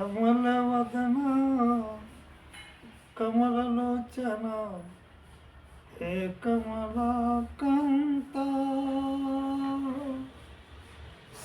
कमलवदन कमललोचन हे कमलाकांता.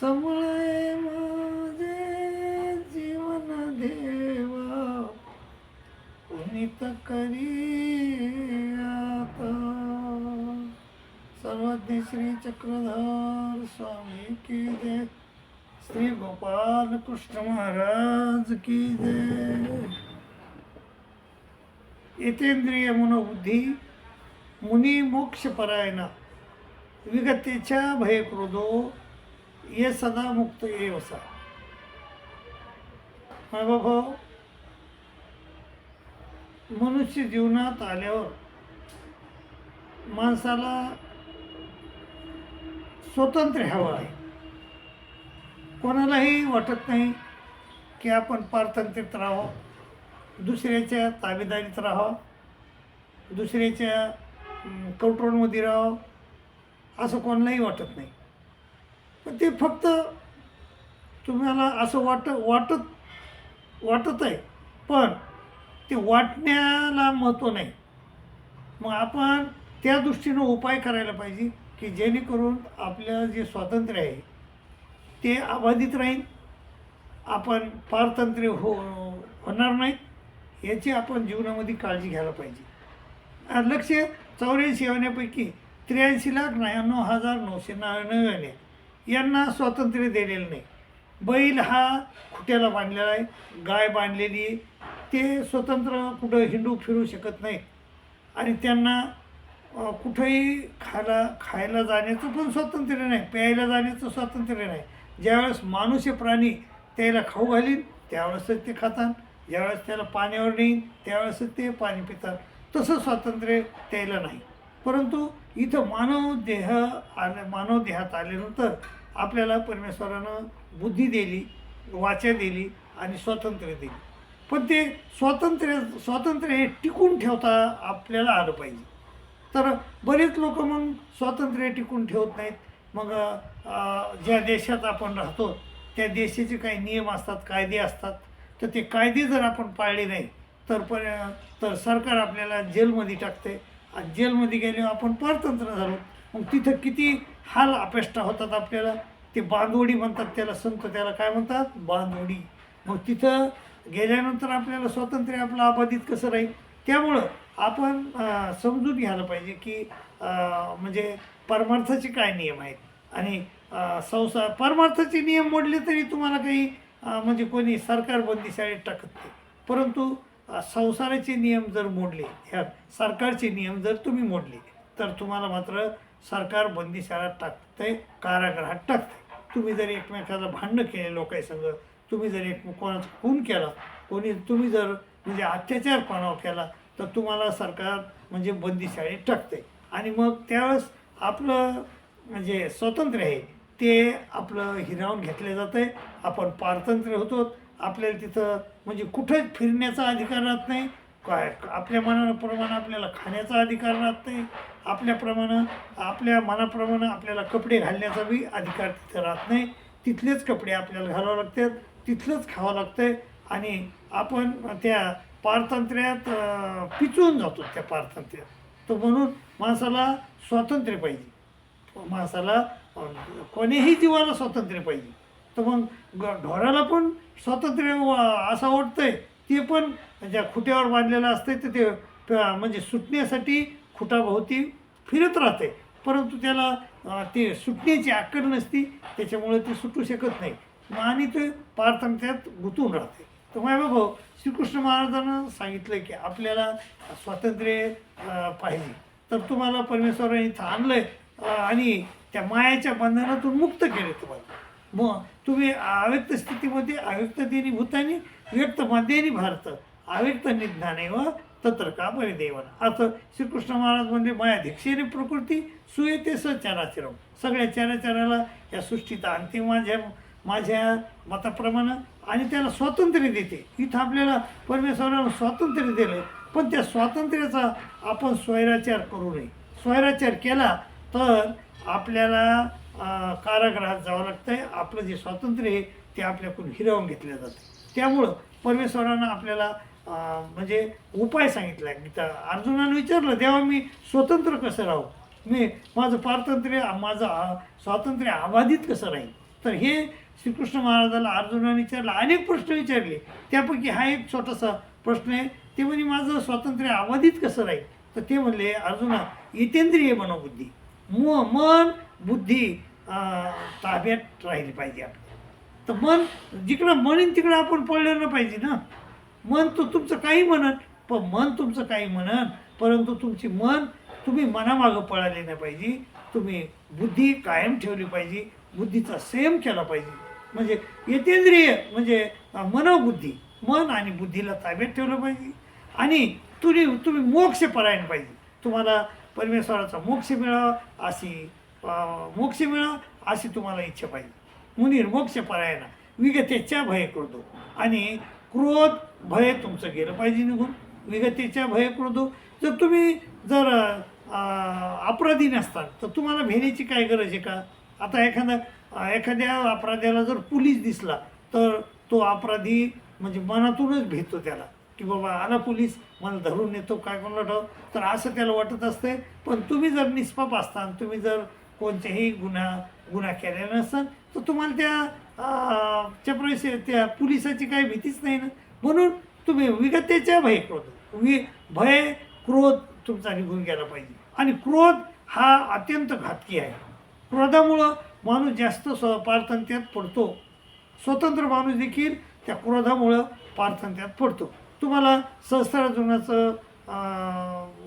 समळे माझे जीवन देवा पुनित करी आता. सर्वज्ञ श्री चक्रधर स्वामी की जय. श्री गोपाल कृष्ण महाराज की जय। येतेंद्रिय मनोबुद्धी मुनी मोक्षपरायणा विगतेच्या भयक्रोधो ये सदा मुक्त येवसा भाऊ मनुष्य जीवनात आल्यावर माणसाला स्वतंत्र हवं आहे. कोणालाही वाटत नाही की आपण पारतंत्र्यात राहावं. दुसऱ्याच्या ताबेदारीत राहावं. दुसऱ्याच्या कंट्रोलमध्ये राहावं. असं कोणालाही वाटत नाही. पण ते फक्त तुम्हाला असं वाट वाटत वाटत आहे. पण ते वाटण्याला महत्त्व नाही. मग आपण त्या दृष्टीनं उपाय करायला पाहिजे की जेणेकरून आपलं जे स्वातंत्र्य आहे ते अबाधित राहील. आपण पारतंत्र्य हो होणार नाहीत. याची आपण जीवनामध्ये काळजी घ्यायला पाहिजे. लक्ष चौऱ्याऐंशी येण्यापैकी त्र्याऐंशी लाख नव्याण्णव हजार नऊशे नव्याण्णव यांना स्वातंत्र्य दिलेलं नाही. बैल हा खुट्याला बांधलेला आहे गाय बांधलेली आहे. ते स्वतंत्र कुठं हिंडू फिरू शकत नाही. आणि त्यांना कुठंही खायला खायला जाण्याचं पण स्वातंत्र्य नाही प्यायला जाण्याचं स्वातंत्र्य नाही. ज्यावेळेस माणूस प्राणी त्याला खाऊ घालीन त्यावेळेसच ते खातात. ज्यावेळेस त्याला पाण्यावर नेईन त्यावेळेसच ते पाणी पितात. तसं स्वातंत्र्य त्याला नाही. परंतु इथं मानव देह आले मानव देहात आल्यानंतर आपल्याला परमेश्वरानं बुद्धी दिली वाचा दिली आणि स्वातंत्र्य दिली. पण ते स्वातंत्र्य स्वातंत्र्य हे टिकून ठेवता आपल्याला आलं पाहिजे. तर बरेच लोक मग स्वातंत्र्य टिकून ठेवत नाहीत. मग ज्या देशात आपण राहतो त्या देशाचे काही नियम असतात कायदे असतात. तर ते कायदे जर आपण पाळले नाही तर पण तर सरकार आपल्याला जेलमध्ये टाकते. आणि जेलमध्ये गेल्यावर आपण परतंत्र झालो. मग तिथं किती हाल अपेष्टा होतात आपल्याला? ते बांधवडी म्हणतात त्याला संत त्याला काय म्हणतात? बांधवडी. मग तिथं गेल्यानंतर आपल्याला स्वातंत्र्य आपलं अबाधित कसं राहील? त्यामुळं आपण समजून घ्यायला पाहिजे की म्हणजे परमार्थाचे काय नियम आहेत? आणि संसार परमार्थाचे नियम मोडले तरी तुम्हाला काही म्हणजे कोणी सरकार बंदीशाळेत टाकत नाही. परंतु संसाराचे नियम जर मोडले ह्या सरकारचे नियम जर तुम्ही मोडले तर तुम्हाला मात्र सरकार बंदीशाळा टाकते कारागृहात टाकते तुम्ही जर एकमेकाला भांडणं केले लोकांसंग तुम्ही जर एक कोणाचा खून केला कोणी तुम्ही जर म्हणजे अत्याचार कोणावर केला तर तुम्हाला सरकार म्हणजे बंदीशाळेत टाकते आणि मग त्यावेळेस आपलं म्हणजे स्वातंत्र्य आहे ते आपलं हिरावून घेतलं जातं आहे आपण पारतंत्र्य होतो. आपल्याला तिथं म्हणजे कुठंच फिरण्याचा अधिकार राहत नाही. काय आपल्या मनाप्रमाणे आपल्याला खाण्याचा अधिकार राहत नाही. आपल्याप्रमाणे आपल्या मनाप्रमाणे आपल्याला कपडे घालण्याचा बी अधिकार तिथं राहत नाही. तिथलेच कपडे आपल्याला घालावं लागतात. तिथलंच खावं लागतं आणि आपण त्या पारतंत्र्यात पिचून जातो त्या पारतंत्र्यात. तर म्हणून माणसाला स्वातंत्र्य पाहिजे. माणसाला कोणीही जीवाला स्वातंत्र्य पाहिजे. तर मग ग- ढोराला पण स्वातंत्र्य असं वाटतंय. ते पण ज्या खुट्यावर बांधलेलं असतंय तर ते प- म्हणजे सुटण्यासाठी खुटाभोवती फिरत राहते परंतु त्याला ते सुटण्याची आकड नसती त्याच्यामुळे ते सुटू शकत नाही. मग आणि ते पारतंत्र्यात गुंतून राहते तर माझ्या भाऊ श्रीकृष्ण महाराजांना सांगितलं की आपल्याला स्वातंत्र्य पाहिजे. तर तुम्हाला परमेश्वराने इथं आणलं आणि त्या मायाच्या बंधनातून मुक्त केले तुम्हाला. मग तुम्ही अव्यक्त स्थितीमध्ये अव्यक्ततेने भूतानी व्यक्त मध्येनी भारत. अव्यक्त निज्ञाने व तत्र का परिदेवन असं श्रीकृष्ण महाराज म्हणजे माया दीक्षेने प्रकृती सुयते स चराचरम सगळ्या चराचराला या सृष्टीचा आणते माझ्या माझ्या मताप्रमाणे आणि त्याला स्वातंत्र्य देते. इथं आपल्याला परमेश्वराला स्वातंत्र्य दिलं पण त्या स्वातंत्र्याचा आपण स्वैराचार करू नये. स्वैराचार केला तर आपल्याला कारागृहात जावं लागतं आहे आपलं जे स्वातंत्र्य आहे ते आपल्याकडून हिरावून घेतलं जातं. त्यामुळं परमेश्वरानं आपल्याला म्हणजे उपाय सांगितला. गीता अर्जुनानं विचारलं तेव्हा मी स्वतंत्र कसं राहू? मी माझं पारतंत्र्य माझं स्वातंत्र्य अबाधित कसं राहील? तर हे श्रीकृष्ण महाराजाला अर्जुनाने विचारलं. अनेक प्रश्न विचारले. त्यापैकी हा एक छोटासा प्रश्न आहे. ते म्हणजे माझं स्वातंत्र्य अबाधित कसं राहील? तर ते म्हणले अर्जुना इतेंद्रिय मनोबुद्धी म मन बुद्धी ताब्यात राहिली पाहिजे आपली. तर मन जिकडं म्हणेन तिकडं आपण पळलं ना पाहिजे ना. मन तर तुमचं काही म्हणत पण मन तुमचं काही म्हणत परंतु तुमची मन तुम्ही मनामागं पळाले नाही पाहिजे. तुम्ही बुद्धी कायम ठेवली पाहिजे बुद्धीचा सेम केला पाहिजे. म्हणजे यतेंद्रिय म्हणजे मनोबुद्धी मन आणि बुद्धीला ताब्यात ठेवलं पाहिजे. आणि तुम्ही तुम्ही मोक्ष परायण पाहिजे. तुम्हाला परमेश्वराचा मोक्ष मिळावा अशी मोक्ष मिळावा अशी तुम्हाला इच्छा पाहिजे. मुनीर मोक्षपरायणा विगतेच्या भय करतो आणि क्रोध भय तुमचं गेलं पाहिजे निघून. विगतेच्या भय करतो जर तुम्ही जर अपराधी नसतात तर तुम्हाला भेण्याची काय गरज आहे का? आता एखादा एखाद्या अपराध्याला जर पोलीस दिसला तर तो अपराधी म्हणजे मनातूनच भेटतो त्याला. की बाबा आला पोलीस मला धरून नेतो काय कोणाला ठाव तर असं त्याला वाटत असते. पण तुम्ही जर निष्पाप असता तुम्ही जर कोणत्याही गुन्हा गुन्हा केलेला नसाल तर तुम्हाला त्या अं, च्या प्रवेश त्या पोलिसाची काही भीतीच नाही ना. म्हणून तुम्ही विगतेच्या भय क्रोध वि भय क्रोध तुमचा निघून गेला पाहिजे. आणि क्रोध हा अत्यंत घातकी आहे. क्रोधामुळं माणूस जास्त स्व पारतंत्र्यात पडतो. स्वतंत्र माणूस देखील त्या क्रोधामुळं पारतंत्र्यात पडतो. तुम्हाला सहस्त्रार्जुनाचं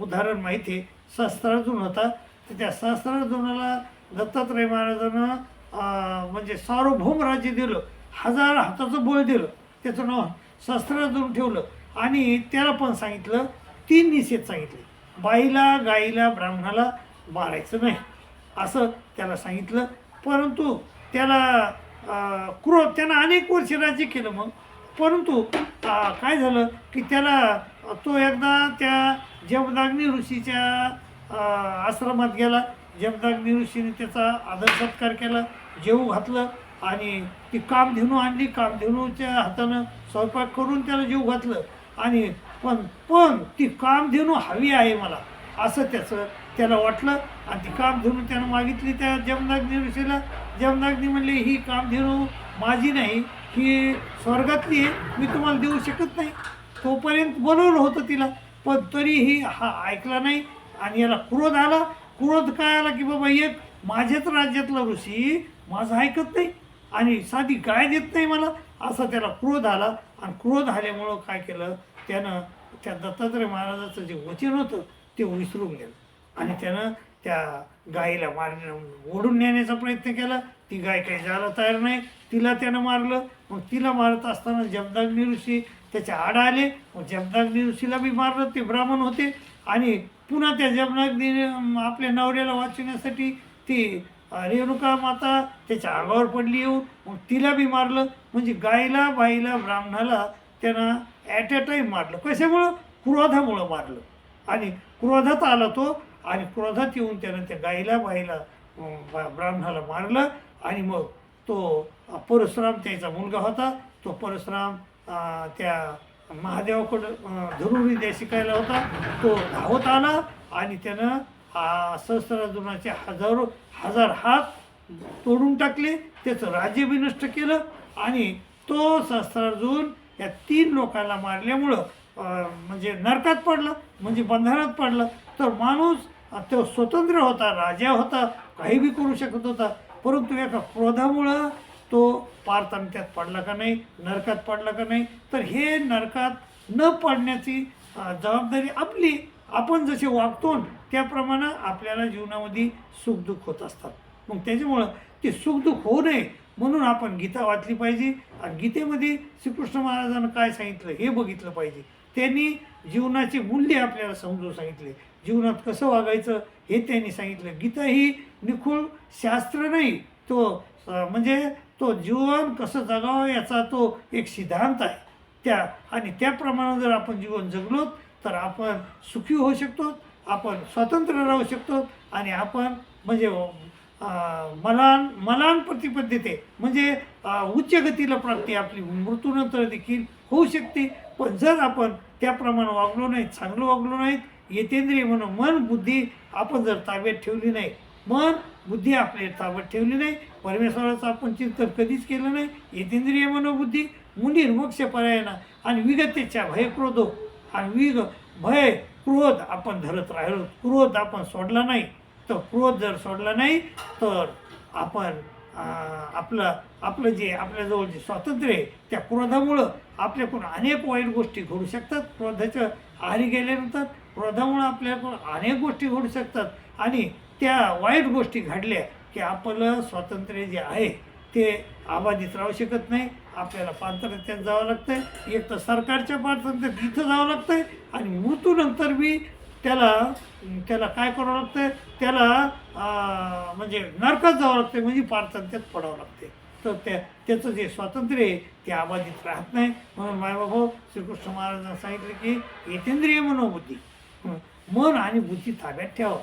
उदाहरण माहिती आहे. सहस्त्रार्जुन होता. तर त्या सहस्त्रार्जुनाला दत्तात्रय महाराजानं म्हणजे सार्वभौम राज्य दिलं. हजार हाताचं बळ दिलं. त्याचं नाव सहस्त्रार्जुन ठेवलं. आणि त्याला पण सांगितलं तीन निषेध सांगितले. बाईला गाईला ब्राह्मणाला मारायचं नाही. असं त्याला सांगितलं. परंतु त्याला क्रोध त्यानं अनेक वर्ष राज्य केलं मग. परंतु काय झालं की त्याला तो एकदा त्या जमदाग्नी ऋषीच्या आश्रमात गेला. जमदाग्नी ऋषीने त्याचा आदर सत्कार केला जेवू घातलं आणि ती कामधेनू आणली. कामधेनूच्या हातानं स्वयंपाक करून त्याला जेवू घातलं. आणि पण पण ती कामधेनू हवी आहे मला. असं त्याचं त्याला वाटलं. आणि ती कामधेनू त्यानं मागितली त्या जमदाग्नी ऋषीला. जमदाग्नी म्हणले ही कामधेनू माझी नाही ही स्वर्गातली आहे मी तुम्हाला देऊ शकत नाही. तोपर्यंत बोलवलं होतं तिला. पण तरीही हा ऐकला नाही आणि याला क्रोध आला. क्रोध काय आला की बाबा एक माझ्याच राज्यातला ऋषी माझं ऐकत नाही आणि साधी गाय देत नाही मला. असा त्याला क्रोध आला आणि क्रोध आल्यामुळं काय केलं? त्यानं त्या दत्तात्रय महाराजाचं जे वचन होतं ते विसरून गेलं. आणि त्यानं त्या गायीला मारण्या ओढून नेण्याचा प्रयत्न केला. ती गाय काही जायला तयार नाही. तिला त्यानं मारलं. मग तिला मारत असताना जमदाग्नी ऋषी त्याच्या आड आले. मग जमदाग्नी ऋषीला बी मारलं ते ब्राह्मण होते. आणि पुन्हा त्या जमनाग्नी आपल्या नवऱ्याला वाचवण्यासाठी ती रेणुका माता त्याच्या अंगावर पडली येऊन मग तिला बी मारलं. म्हणजे गायला बाईला ब्राह्मणाला त्यानं ॲट अ टाईम मारलं. कशामुळं? क्रोधामुळं मारलं. आणि क्रोधात आला तो. आणि क्रोधात येऊन त्यानं त्या गाईला बाईला ब्राह्मणाला मारलं. आणि मग तो परशुराम त्याचा मुलगा होता. तो परशुराम त्या महादेवाकडं अं, धनुर्विद्या शिकायला होता. तो धावत आला आणि त्यानं सहस्रार्जुनाचे हजारो हजार हात तोडून टाकले. त्याचं राज्य बी नष्ट केलं आणि तो सहस्रार्जुन या तीन लोकांना मारल्यामुळं म्हणजे नरकात पडलं म्हणजे बंधारात पडलं. तर माणूस तो स्वतंत्र होता राजा होता काही बी करू शकत होता. परंतु एका क्रोधामुळं तो पारतंत्यात पडला का नाही नरकात पडला का नाही तर हे नरकात न पडण्याची जबाबदारी आपली. आपण जसे वागतो त्याप्रमाणे आपल्याला जीवनामध्ये सुखदुःख होत असतात. मग त्याच्यामुळं ते सुखदुःख होऊ नये म्हणून आपण गीता वाचली पाहिजे. आणि गीतेमध्ये श्रीकृष्ण महाराजांना काय सांगितलं हे बघितलं पाहिजे. त्यांनी जीवनाचे मूल्य आपल्याला समजून सांगितले. जीवनात कसं वागायचं हे त्यांनी सांगितलं. गीता ही निखूळ शास्त्र नाही तो म्हणजे तो जीवन कसं जगावं याचा तो एक सिद्धांत आहे. त्या आणि त्याप्रमाणे जर आपण जीवन जगलो तर आपण सुखी होऊ शकतो आपण स्वतंत्र राहू शकतो आणि आपण म्हणजे मलान मलान प्रतिपद्धते म्हणजे उच्च गतीला प्राप्ती आपली मृत्यूनंतर देखील होऊ शकते. पण जर आपण त्याप्रमाणे वागलो नाहीत चांगलं वागलो नाहीत येतेंद्रिय म्हणून. मन बुद्धी आपण जर ताब्यात ठेवली नाही मन बुद्धी आपल्या ताब्यात ठेवली नाही परमेश्वराचं आपण चिंतन कधीच केलं नाही येतेंद्रिय मनोबुद्धी मुनीर मोक्ष पर्यायना आणि विगतेच्या भयक्रोधो आणि विग भय क्रोध आपण धरत राहिलो क्रोध आपण सोडला नाही. तर क्रोध जर सोडला नाही तर आपण आपलं आपलं जे आपल्याजवळ जे स्वातंत्र्य आहे त्या क्रोधामुळं आपल्याकडून अनेक वाईट गोष्टी घडू शकतात. क्रोधाच्या आहारी गेल्यानंतर क्रोधामुळं आपल्याकडून अनेक गोष्टी घडू शकतात. आणि त्या वाईट गोष्टी घडल्या की आपलं स्वातंत्र्य जे आहे ते आबाधित राहू शकत नाही. आपल्याला पात्रत्यात जावं लागतं एक तर सरकारच्या पात्रत्यात इथं जावं लागतं आणि मृत्यूनंतर बी त्याला त्याला काय करावं लागतं त्याला म्हणजे नरकात जावं लागतं म्हणजे पारतंत्र्यात पडावं लागते तर त्या त्याचं जे स्वातंत्र्य आहे ते आबाधित राहत नाही. म्हणून मायबाबा श्रीकृष्ण महाराजांनी सांगितलं की येतेंद्रिय मनोबुद्धी. मन आणि बुद्धी ताब्यात ठेवा.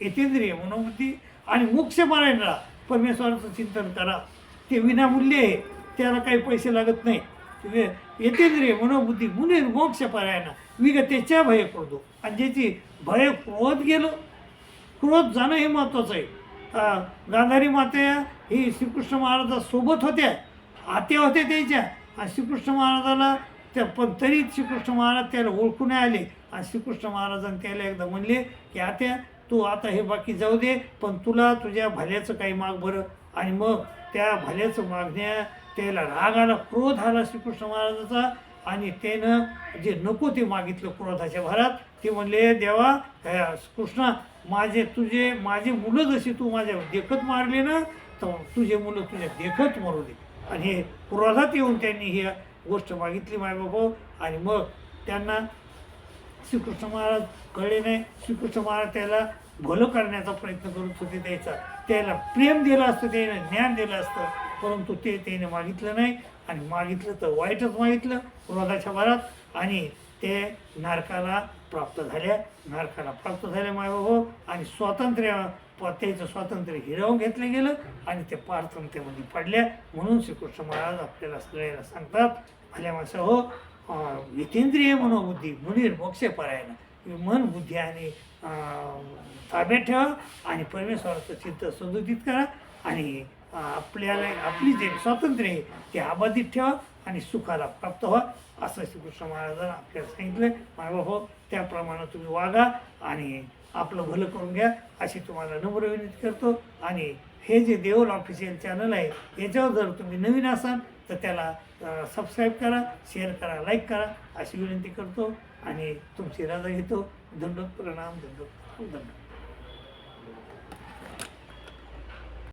येतेंद्रिय मनोबुद्धी आणि मोक्ष मारायला परमेश्वराचं चिंतन करा. ते विनामूल्य आहे. त्याला काही पैसे लागत नाही. वे- येतेंद्रिय मनोबुद्धी मुनी मोक्ष पर्यायना विगतेच्या भय करतो? आणि ज्याची भय क्रोध गेलं क्रोध जाणं हे महत्त्वाचं आहे. गांधारी माते ही श्रीकृष्ण महाराजासोबत होत्या. आत्या होत्या त्याच्या. आणि श्रीकृष्ण महाराजाला त्या पण तरी श्रीकृष्ण महाराज त्याला ओळखून नाही आले. आणि श्रीकृष्ण महाराजांनी त्याला एकदा म्हणले की आता तू आता हे बाकी जाऊ दे पण तुला तुझ्या भल्याचं काही माग बरं. आणि मग त्या भल्याचं मागण्या त्याला राग आला क्रोध आला श्रीकृष्ण महाराजाचा. आणि त्यानं जे नको ते मागितलं क्रोधाच्या भरात ते म्हणले देवा कृष्णा माझे तुझे माझे मुलं जशी तू माझ्या देखत मारले ना तर तुझे मुलं तुझ्या देखत मरू दे. आणि हे क्रोधात येऊन त्यांनी हे गोष्ट मागितली मायबाबा आणि मग त्यांना श्रीकृष्ण महाराज कळले नाही. श्रीकृष्ण महाराज त्याला भलं करण्याचा प्रयत्न करत होते द्यायचा. त्याला प्रेम दिलं असतं त्याने ज्ञान दिलं असतं. परंतु ते त्याने मागितलं नाही. आणि मागितलं तर वाईटच मागितलं. रोगाच्या भरात आणि ते नारकाला प्राप्त झाल्या नारकाला प्राप्त झाले मायबाबू. आणि स्वातंत्र्य त्याचं स्वातंत्र्य हिरावून घेतलं गेलं आणि ते पारतंत्र्यामध्ये पडल्या म्हणून श्रीकृष्ण महाराज आपल्याला सगळ्याला सांगतात भल्या माणसं हो अं, मनोबुद्धी मुनीर मोक्षे परायण मन बुद्धी आणि ताब्यात ठेवा आणि परमेश्वराचं चित्त सदोदित करा आणि आपल्याला आपली जे स्वातंत्र्य आहे ते अबाधित ठेवा आणि सुखाला प्राप्त व्हा असं श्रीकृष्ण महाराजांना आपल्याला सांगितलं हो त्याप्रमाणे तुम्ही वागा आणि आपलं भलं करून घ्या अशी तुम्हाला नम्र विनंती करतो. आणि हे जे देवल ऑफिशियल चॅनल आहे याच्यावर जर तुम्ही नवीन असाल तर त्याला सबस्क्राईब करा शेअर करा लाईक करा अशी विनंती करतो. आणि तुमची रजा घेतो. दंडोत प्रणाम दंडोत प्रणाम,